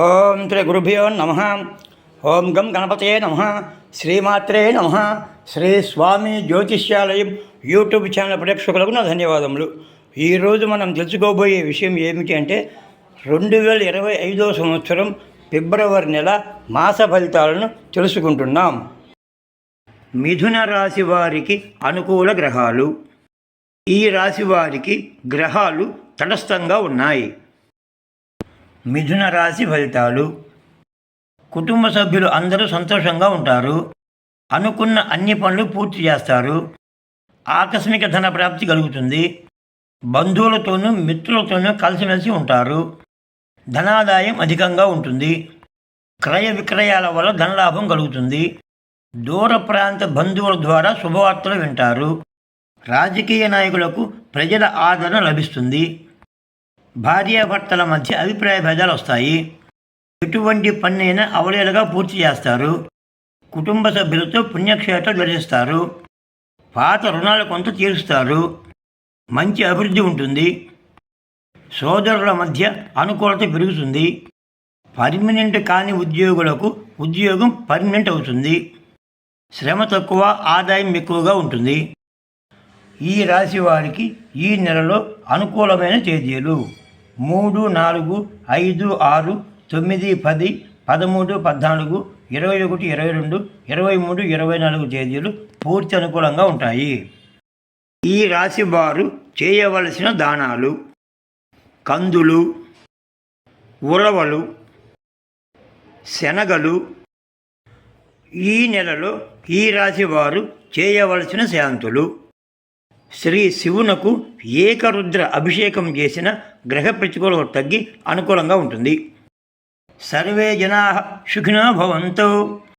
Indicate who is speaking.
Speaker 1: ఓం శ్రీ గురుభ్యో నమ. ఓం గం గణపతయే నమ. శ్రీమాత్రే నమ. శ్రీ స్వామి జ్యోతిష్యాలయం యూట్యూబ్ ఛానల్ ప్రేక్షకులకు నా ధన్యవాదములు. ఈరోజు మనం తెలుసుకోబోయే విషయం ఏమిటి అంటే రెండు వేల ఇరవై ఐదో సంవత్సరం ఫిబ్రవరి నెల మాస ఫలితాలను తెలుసుకుంటున్నాం. మిథున రాశి వారికి అనుకూల గ్రహాలు. ఈ రాశి వారికి గ్రహాలు తటస్థంగా ఉన్నాయి. మిథున రాశి ఫలితాలు. కుటుంబ సభ్యులు అందరూ సంతోషంగా ఉంటారు. అనుకున్న అన్ని పనులు పూర్తి చేస్తారు. ఆకస్మిక ధన ప్రాప్తి కలుగుతుంది. బంధువులతోనూ మిత్రులతోనూ కలిసిమెలిసి ఉంటారు. ధనాదాయం అధికంగా ఉంటుంది. క్రయ విక్రయాల వల్ల ధనలాభం కలుగుతుంది. దూర ప్రాంత బంధువుల ద్వారా శుభవార్తలు వింటారు. రాజకీయ నాయకులకు ప్రజల ఆదరణ లభిస్తుంది. భార్యాభర్తల మధ్య అభిప్రాయ భేదాలు వస్తాయి. ఎటువంటి పన్నైనా అవలేలుగా పూర్తి చేస్తారు. కుటుంబ సభ్యులతో పుణ్యక్షేత్రం దర్శిస్తారు పాత రుణాలు కొంత తీరుస్తారు. మంచి అభివృద్ధి ఉంటుంది. సోదరుల మధ్య అనుకూలత పెరుగుతుంది. పర్మనెంట్ కాని ఉద్యోగులకు ఉద్యోగం పర్మనెంట్ అవుతుంది. శ్రమ తక్కువ ఆదాయం ఎక్కువగా ఉంటుంది. ఈ రాశి వారికి ఈ నెలలో అనుకూలమైన తేదీలు. మూడు నాలుగు ఐదు ఆరు తొమ్మిది పది పదమూడు పద్నాలుగు ఇరవై ఒకటి ఇరవై రెండు ఇరవై మూడు ఇరవై నాలుగు తేదీలు పూర్తి అనుకూలంగా ఉంటాయి. ఈ రాశి వారు చేయవలసిన దానాలు కందులు ఉలవలు శనగలు. ఈ నెలలో ఈ రాశి వారు చేయవలసిన శాంతులు. శ్రీ శివునకు ఏకరుద్ర అభిషేకం చేసిన గ్రహ ప్రతికూలం తగ్గి అనుకూలంగా ఉంటుంది. సర్వే జనా సుఖినా భవంతు.